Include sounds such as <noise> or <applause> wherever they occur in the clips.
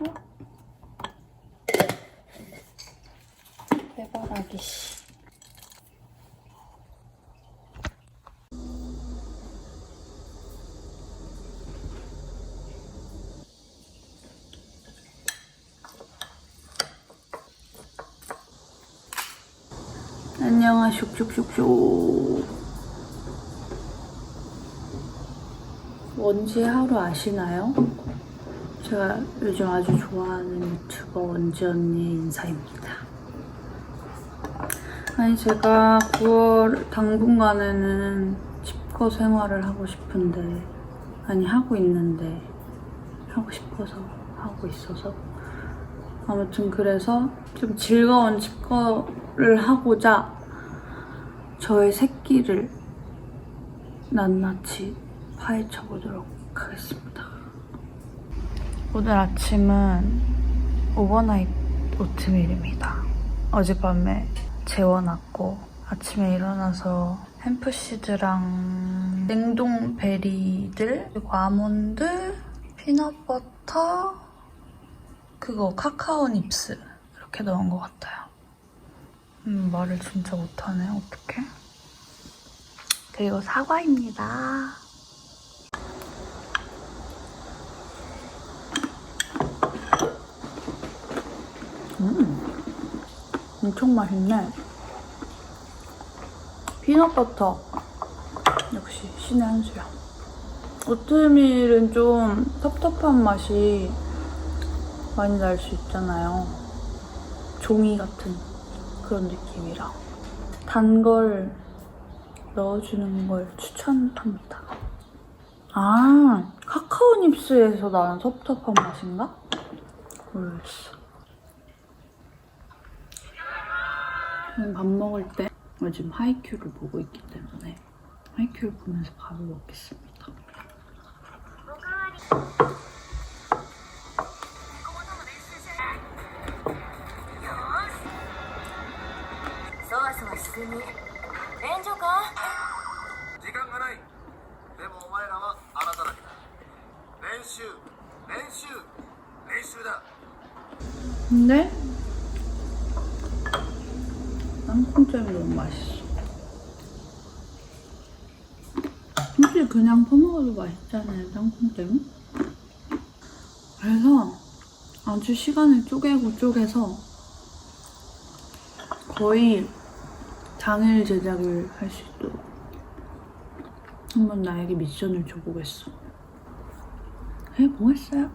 어? 해바라기 씨. 안녕하쇼 슉슉슉 원지의 하루 아시나요? 제가 요즘 아주 좋아하는 유튜버 원지 언니의 인사입니다. 아니 제가 9월 당분간에는 집거 생활을 하고 싶은데 아니 하고 있는데 하고 싶어서 하고 있어서 아무튼 그래서 좀 즐거운 집거를 하고자 저의 새끼를 낱낱이 파헤쳐 보도록 하겠습니다. 오늘 아침은 오버나잇 오트밀입니다. 어젯밤에 재워놨고 아침에 일어나서 햄프시드랑 냉동 베리들 그리고 아몬드, 피넛버터 그거 카카오 닙스 이렇게 넣은 것 같아요. 음, 말을 진짜 못하네. 어떡해? 그리고 사과입니다. 음, 엄청 맛있네. 피넛버터 역시 신의 한 수야. 오트밀은 좀 텁텁한 맛이 많이 날 수 있잖아요. 종이 같은 그런 느낌이라 단 걸 넣어주는 걸 추천합니다. 아 카카오 닙스에서 나는 텁텁한 맛인가? 모르겠어. 저는 밥 먹을 때 요즘 하이큐를 보고 있기 때문에 하이큐를 보면서 밥을 먹겠습니다. わそわしすぎ炎上か時間がないでもお前らはあなただけだ練習練習練習だ 근데 땅콩잼이 너무 맛있어. 솔직히 그냥 퍼먹어도 맛있잖아요, 땅콩잼이. 그래서 아주 시간을 쪼개고 쪼개서 거의 당일 제작을 할 수 있도록 한번 나에게 미션을 줘보겠어. 해보겠어요?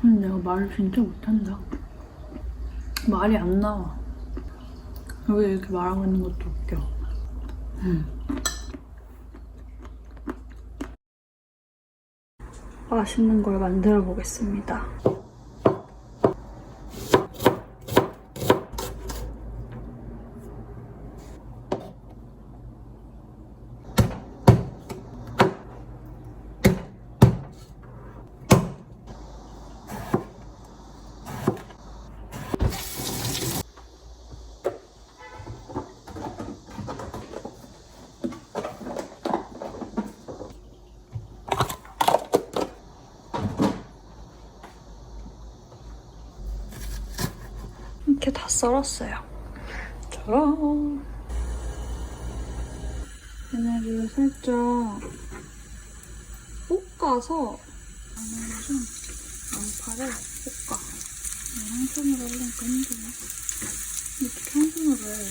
근데 내가 말을 진짜 못한다. 말이 안 나와. 여기 이렇게 말하고 있는 것도 웃겨. 음. 맛있는 걸 만들어 보겠습니다. 썰었어요. 짜란. 얘네를 살짝 볶아서 좀 양파를 볶아. 한 손으로 하려니까 힘드네. 어떻게 한 손으로 해?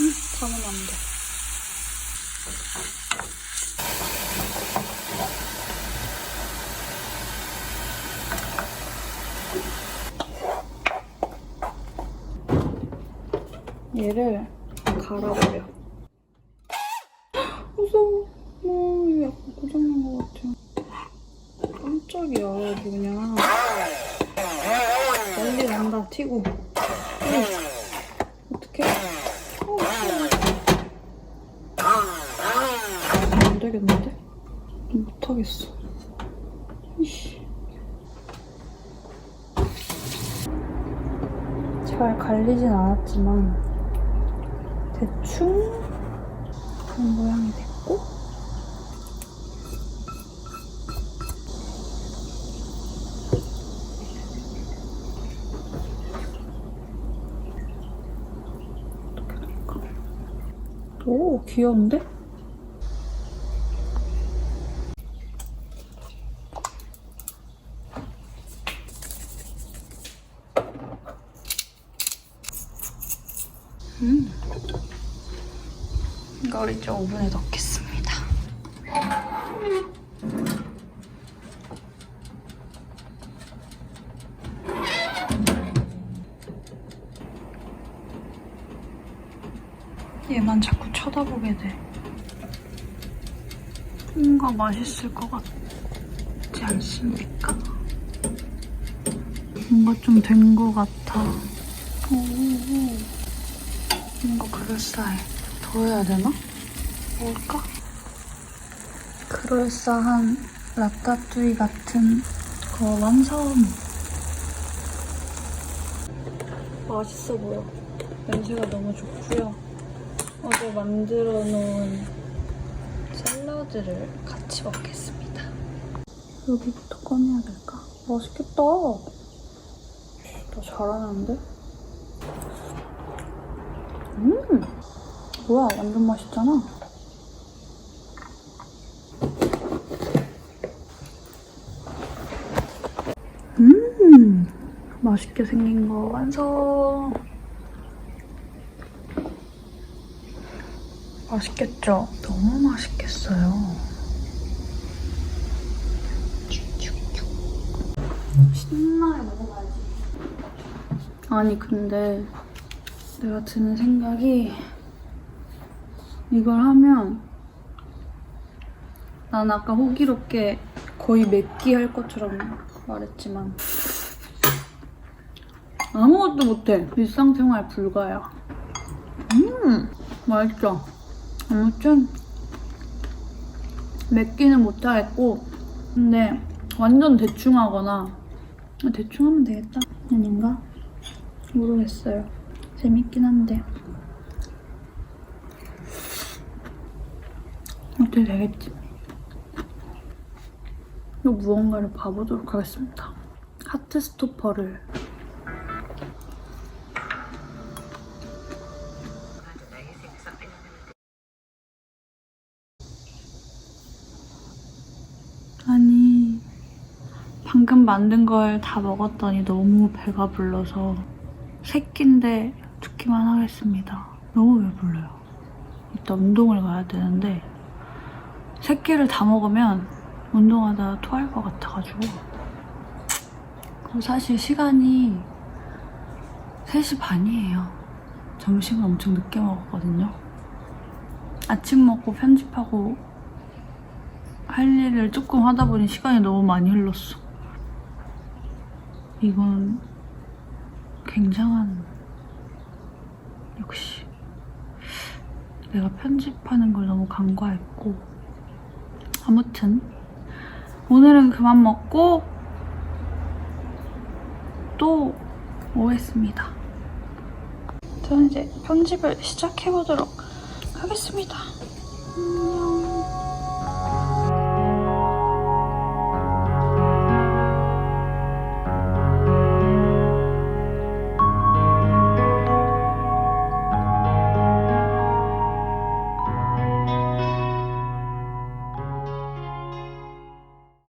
응, 담으면 안 돼. 얘를 갈아버려. <gasps> 무서워. 어, 이거 약간 고장난 것 같아. 깜짝이야, 뭐냐. 난리 난다, 튀고. 어, 어떡해? 어, 싫어. 되겠는데? 못하겠어. 이씨. 잘 갈리진 않았지만 대충 그런 모양이 됐고? 오 귀여운데? 이제 오븐에 넣겠습니다. 얘만 자꾸 쳐다보게 돼. 뭔가 맛있을 것 같지 않습니까? 뭔가 좀 된 것 같아. 오, 뭔가 그럴싸해. 더 해야 되나? 뭘까? 그럴싸한 라따뚜이 같은 거 완성! 맛있어 보여. 냄새가 너무 좋고요. 어제 만들어 놓은 샐러드를 같이 먹겠습니다. 여기부터 꺼내야 될까? 맛있겠다. 나 잘하는데? 음! 뭐야, 완전 맛있잖아. 음! 맛있게 생긴 거 완성! 맛있겠죠? 너무 맛있겠어요. 신나게 먹어봐야지. 아니, 근데 내가 드는 생각이 이걸 하면 난 아까 호기롭게 거의 맵기 할 것처럼 말했지만 아무것도 못해. 일상생활 불가야. 음, 맛있죠? 아무튼 맵기는 못하겠고 근데 완전 대충 하거나 대충 하면 되겠다. 아닌가? 모르겠어요. 재밌긴 한데 어떻게 되겠지? 또 무언가를 봐보도록 하겠습니다. 하트 스토퍼를 아니 방금 만든 걸 다 먹었더니 너무 배가 불러서 새끼인데 죽기만 하겠습니다. 너무 배불러요. 이따 운동을 가야 되는데 새끼를 다 먹으면 운동하다 토할 것 같아가지고 그리고 사실 시간이 3시 반이에요. 점심을 엄청 늦게 먹었거든요. 아침 먹고 편집하고 할 일을 조금 하다 보니 시간이 너무 많이 흘렀어. 이건 굉장한 역시 내가 편집하는 걸 너무 간과했고 아무튼 오늘은 그만 먹고 또 오겠습니다. 저는 이제 편집을 시작해보도록 하겠습니다. 안녕.